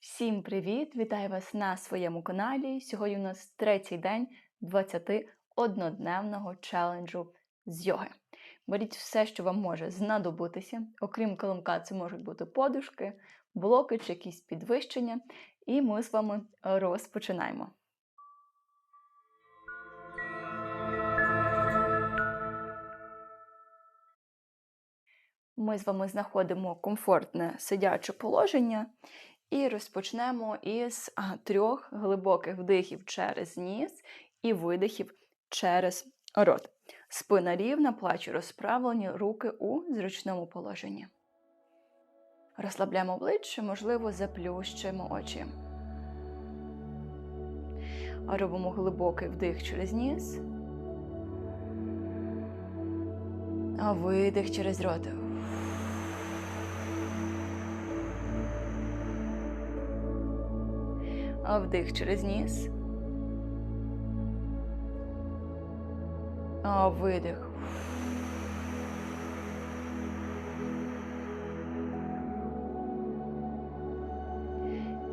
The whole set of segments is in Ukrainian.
Всім привіт! Вітаю вас на своєму каналі. Сьогодні у нас третій день 21-дневного челенджу з йоги. Беріть все, що вам може знадобитися. Окрім килимка, це можуть бути подушки, блоки чи якісь підвищення. І ми з вами розпочинаємо. Ми з вами знаходимо комфортне сидяче положення і розпочнемо із трьох глибоких вдихів через ніс і видихів через рот. Спина рівна, плечі розправлені, руки у зручному положенні. Розслабляємо обличчя, можливо, заплющуємо очі. Робимо глибокий вдих через ніс. А видих через рот. Вдих через ніс. Видих.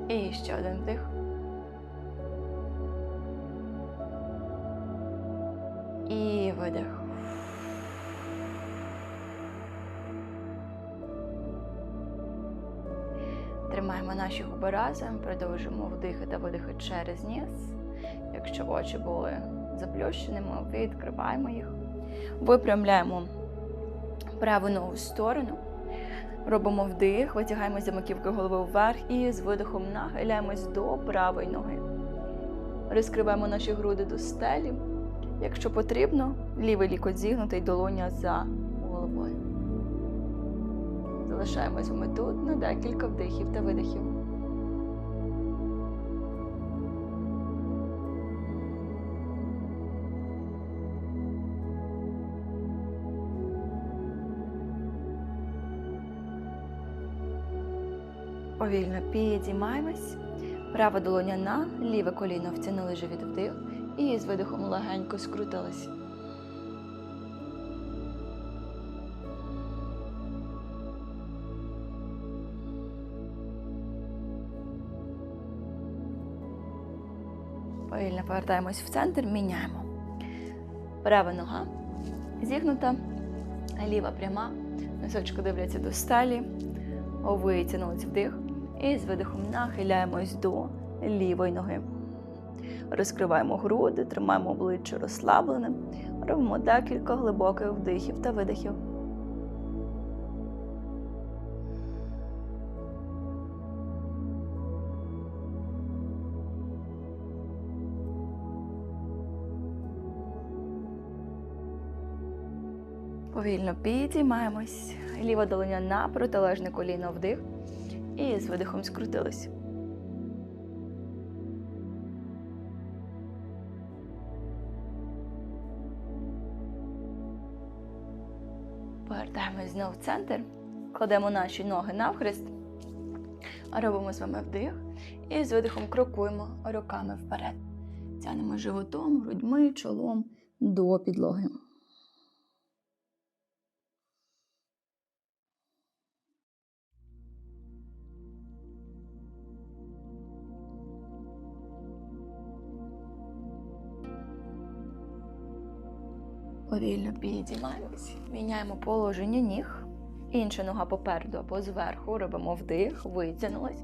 І ще один вдих. І видих. Тримаємо наші губи разом, продовжуємо вдихи та через ніс. Якщо очі були заплющеними, відкриваємо їх. Випрямляємо праву ногу в сторону. Робимо вдих, витягаємо маківки голови вверх і з видихом нахиляємось до правої ноги. Розкриваємо наші груди до стелі. Якщо потрібно, лівий лікоть зігнутий долоня за головою. Залишаємось ми тут на декілька вдихів та видихів. Повільно підіймаємось. Права долоня на ліве коліно втягнули живіт вдих і з видихом легенько скрутились. Повільно повертаємось в центр, міняємо. Права нога зігнута, ліва пряма, носочки дивляться до сталі, витягнулись вдих і з видихом нахиляємось до лівої ноги. Розкриваємо груди, тримаємо обличчя розслабленим, робимо декілька глибоких вдихів та видихів. Повільно підіймаємось. Ліва долоня на протилежне коліно вдих. І з видихом скрутились. Повертаємось знову в центр. Кладемо наші ноги навхрест. Робимо з вами вдих. І з видихом крокуємо руками вперед. Тянемо животом, грудьми, чолом до підлоги. Повільно підіймаємось, міняємо положення ніг. Інша нога попереду або зверху. Робимо вдих, витягнулись.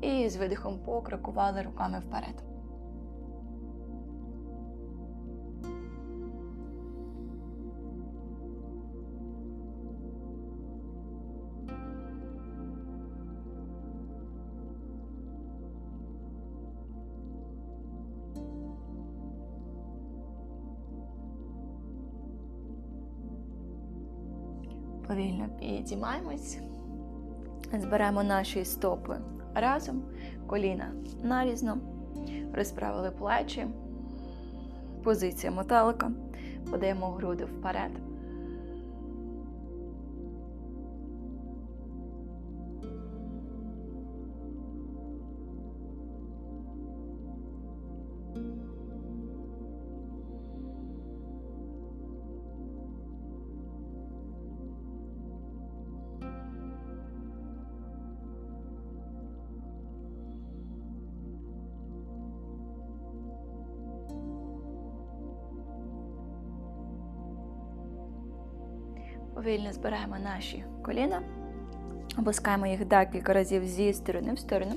І з видихом покрокували руками вперед. Повільно підіймаємось. Зберемо наші стопи разом, коліна нарізно, розправили плечі, позиція моталика, подаємо груди вперед. Повільно збираємо наші коліна, опускаємо їх декілька разів зі сторони в сторону.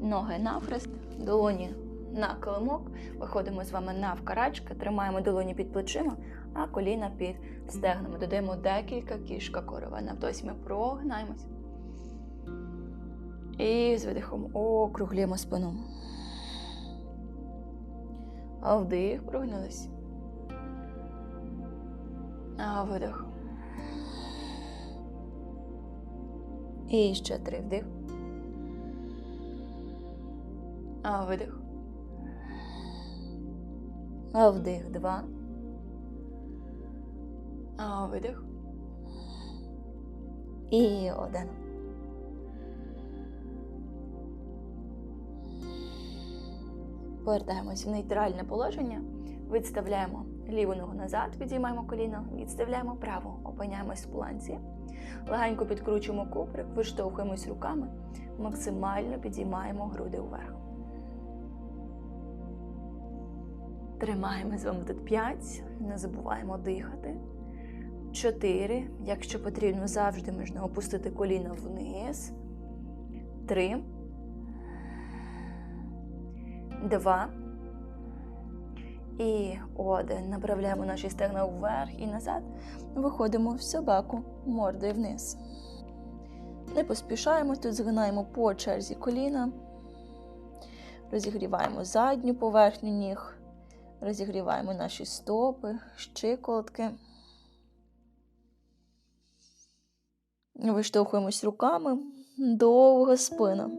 Ноги навхрест, долоні на килимок. Виходимо з вами навкарачки, тримаємо долоні під плечима, а коліна під стегнами. Додаємо декілька кішка корова. Навтось ми прогнаємось. І з видихом округлюємо спину. А вдих, прогнулись. А видих. І ще три вдих. А видих. А вдих два. Видих. І один. Повертаємось в нейтральне положення. Відставляємо ліву ногу назад, підіймаємо коліно, відставляємо праву, опиняємось в планці. Легенько підкручуємо куприк, виштовхуємось руками, максимально підіймаємо груди вверх. Тримаємо з вами тут 5, не забуваємо дихати. 4. Якщо потрібно, завжди можна опустити коліно вниз. 3. 2. І один. Направляємо наші стегна вверх і назад. Виходимо в собаку мордою вниз. Не поспішаємо, тут згинаємо по черзі коліна. Розігріваємо задню поверхню ніг. Розігріваємо наші стопи, щиколотки. Виштовхуємось руками. Довга спина.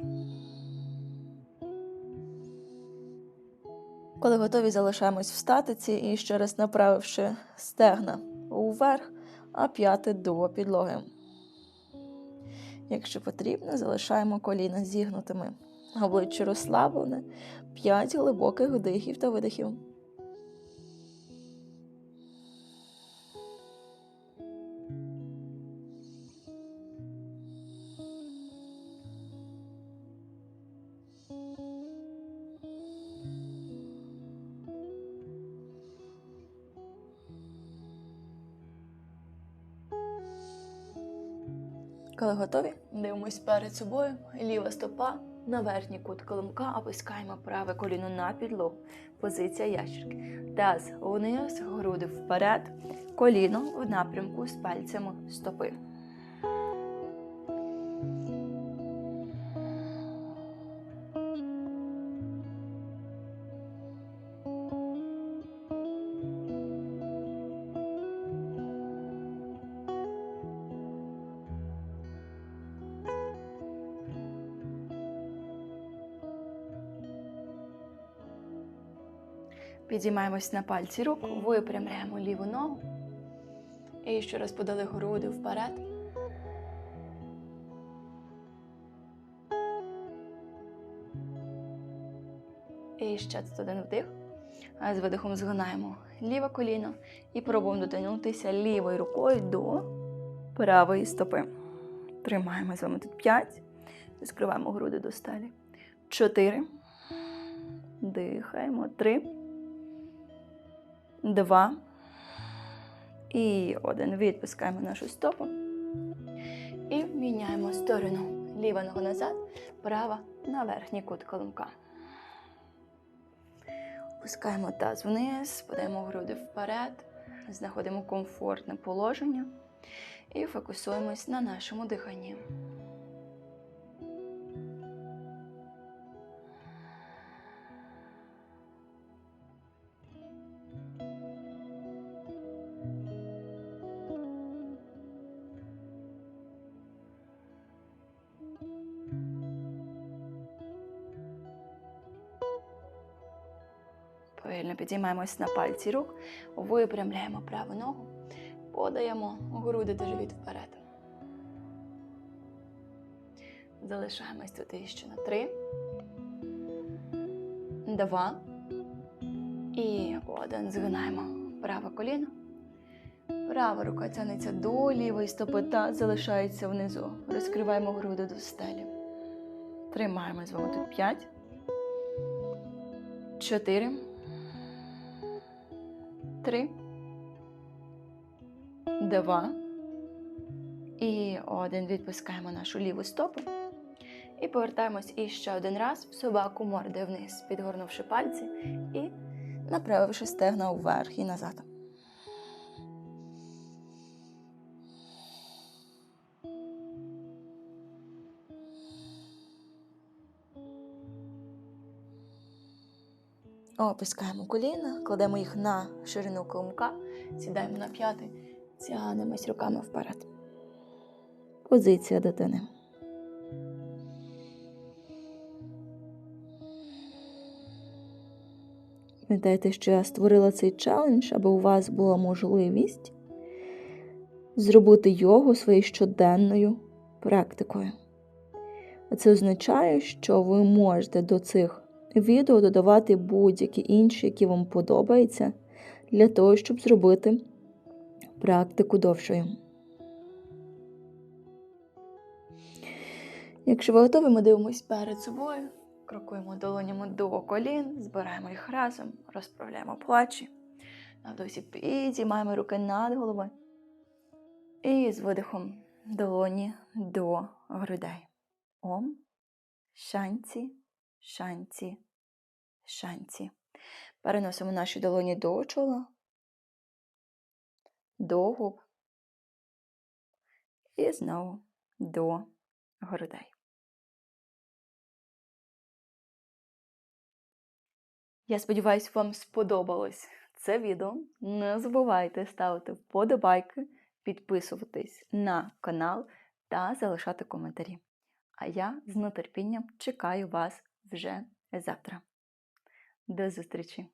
Коли готові, залишаємось в статиці і ще раз направивши стегна вверх, а п'яти до підлоги. Якщо потрібно, залишаємо коліна зігнутими. Обличчя розслаблене, 5 глибоких вдихів та видихів. Коли готові, дивимось перед собою, ліва стопа на верхній кут коломка, опускаємо праве коліно на підлогу. Позиція ящерки. Таз вниз, груди вперед, коліно в напрямку з пальцями стопи. Підіймаємось на пальці рук, випрямляємо ліву ногу. І ще раз подали груди вперед. І ще тут один вдих. А з видихом згинаємо ліве коліно і пробуємо дотягнутися лівою рукою до правої стопи. Тримаємо з вами тут 5. Скриваємо груди до сталі. 4. Дихаємо. 3 два і один. Відпускаємо нашу стопу. І міняємо сторону. Ліва нога назад, права на верхній кут колонка. Опускаємо таз вниз, подаємо груди вперед, знаходимо комфортне положення і фокусуємось на нашому диханні. Повільно підіймаємось на пальці рук, випрямляємо праву ногу, подаємо груди та живіт вперед. Залишаємось тут ще на три, два і один. Згинаємо праве коліно. Права рука тягнеться до лівої стопи та залишається внизу. Розкриваємо груди до стелі. Тримаємо з вами тут 5, чотири, три, два і один. Відпускаємо нашу ліву стопу. І повертаємось іще один раз в собаку мордою вниз, підгорнувши пальці і направивши стегна вверх і назад. Опускаємо коліна, кладемо їх на ширину клумка, сідаємо на п'яти, тягнемось руками вперед. Позиція дитини. Пам'ятайте, що я створила цей челендж, аби у вас була можливість зробити йогу своєю щоденною практикою. А це означає, що ви можете до цих відео додавати будь-які інші, які вам подобаються, для того, щоб зробити практику довшою. Якщо ви готові, ми дивимось перед собою, крокуємо долонями до колін, збираємо їх разом, розправляємо плечі. На вдосі підіймаємо руки над головою. І з видихом долоні до грудей. Ом, шанці, шанці, шанці. Переносимо наші долоні до чола, до губ. І знову до грудей. Я сподіваюся, вам сподобалось це відео. Не забувайте ставити вподобайки, підписуватись на канал та залишати коментарі. А я з нетерпінням чекаю вас вже завтра. До зустрічі!